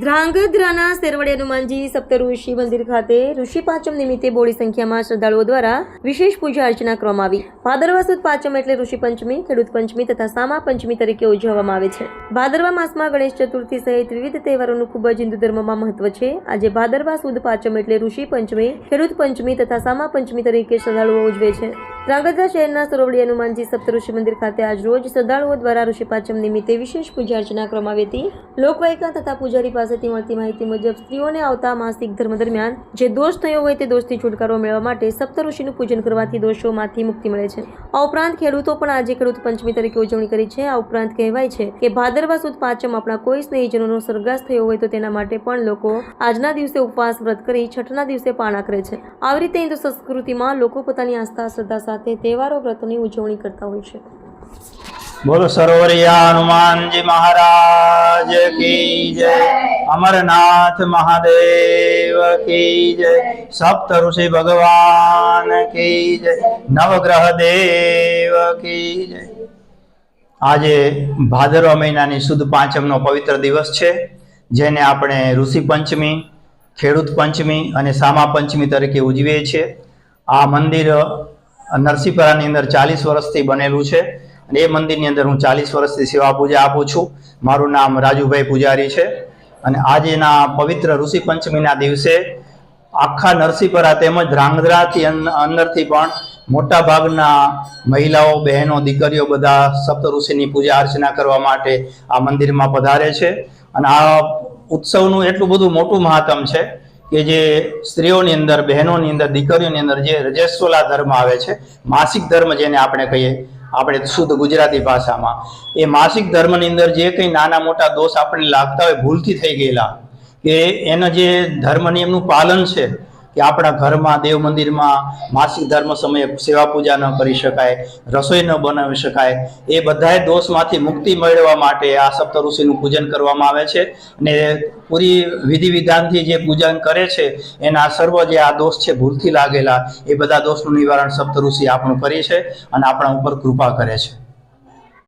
ધ્રાંગધ્રાના શેરવડી હનુમાનજી સપ્તઋષિ મંદિર ખાતે ઋષિ પાંચમ નિમિત્તે બોડી સંખ્યામાં શ્રદ્ધાળુઓ દ્વારા વિશેષ પૂજા અર્ચના કરવામાં આવી. ભાદરવા સુદ પાંચમ એટલે ઋષિ પંચમી, ખેડૂત પંચમી તથા સામા પંચમી તરીકે ઉજવવામાં આવે છે. ભાદરવા માસમાં ગણેશ ચતુર્થી સહિત વિવિધ તહેવારોનું ખૂબ જ હિન્દુ ધર્મમાં મહત્વ છે. આજે ભાદરવા સુદ પાંચમ એટલે ઋષિ પંચમી, ખેડૂત પંચમી તથા સામા પંચમી તરીકે શ્રદ્ધાળુઓ ઉજવે છે. ધ્રાંગધ્રા શહેરના સરોવડી હનુમાનજી સપ્તઋષિ મંદિર ખાતે આજ રોજ શ્રદ્ધાળુઓ દ્વારા ઋષિ પાંચમ નિમિત્તે વિશેષ પૂજા અર્ચના કરવામાં આવી હતી. લોકવાયકા તથા પૂજારી પાસેથી મળતી માહિતી મુજબ સ્ત્રીઓને આવતા માસિક ધર્મ દરમિયાન જે દોષ થયો હોય તે દોષથી છુટકારો મેળવવા માટે સપ્ત ઋષિનું પૂજન કરવાથી દોષોમાંથી મુક્તિ મળે છે. આ ઉપરાંત ખેડૂતો પણ આજે ખેડૂત પંચમી તરીકે ઉજવણી કરી છે. આ ઉપરાંત કહેવાય છે કે ભાદરવા સુદ પાંચમ આપણા કોઈ સ્નેહીજનોનો સ્વર્ગાસ થયો હોય તો તેના માટે પણ લોકો આજના દિવસે ઉપવાસ વ્રત કરી છઠના દિવસે પાણા કરે છે. આવી રીતે હિન્દુ સંસ્કૃતિમાં લોકો પોતાની આસ્થા, શ્રદ્ધા સાથે તહેવારો, વ્રતોની ઉજવણી કરતા હોય છે. બોલો સરોવરિયા હનુમાનજી મહારાજ કી જય. અમરનાથ મહાદેવ કી જય. સપ્ત ઋષિ ભગવાન કી જય. નવગ્રહ દેવ કી જય. આજે ભાદરવા મહિનાની સુદ પાંચમનો પવિત્ર દિવસ છે, જેને આપણે ઋષિ પંચમી, ખેડૂત પંચમી અને સામા પંચમી તરીકે ઉજવીએ છીએ. આ મંદિર નરસિંહપરાની અંદર ચાલીસ વર્ષથી બનેલું છે. અને એ મંદિરની અંદર હું ચાલીસ વર્ષથી સેવા પૂજા આપું છું. મારું નામ રાજુભાઈ પૂજારી છે. અને આજેના પવિત્ર ઋષિ પંચમીના દિવસે આખા નરસિંહપરા તેમજ ધ્રાંગધ્રાથી અંદરથી પણ મોટા ભાગના મહિલાઓ, બહેનો, દીકરીઓ બધા સપ્ત ઋષિની પૂજા અર્ચના કરવા માટે આ મંદિરમાં પધારે છે. અને આ ઉત્સવનું એટલું બધું મોટું મહાત્મ છે કે જે સ્ત્રીઓની અંદર, બહેનોની અંદર, દીકરીઓની અંદર જે રજસ્વલા ધર્મ આવે છે, માસિક ધર્મ જેને આપણે કહીએ આપણે શુદ્ધ ગુજરાતી ભાષામાં. એ માસિક ધર્મની અંદર જે કંઈ નાના મોટા દોષ આપણને લાગતા હોય ભૂલથી થઈ ગયેલા, કે એના જે ધર્મ નિયમનું પાલન છે કે આપણા ઘરમાં, દેવ મંદિરમાં માસિક ધર્મ સમયે સેવા પૂજા ન કરી શકાય, રસોઈ ન બનાવી શકાય, એ બધાય દોષમાંથી મુક્તિ મેળવવા માટે આ સપ્ત ઋષિનું પૂજન કરવામાં આવે છે. અને પૂરી વિધિ વિધાનથી જે પૂજન કરે છે, એના સર્વ જે આ દોષ છે, ભૂલથી લાગેલા, એ બધા દોષનું નિવારણ સપ્ત ઋષિ આપણું કરી છે અને આપણા ઉપર કૃપા કરે છે.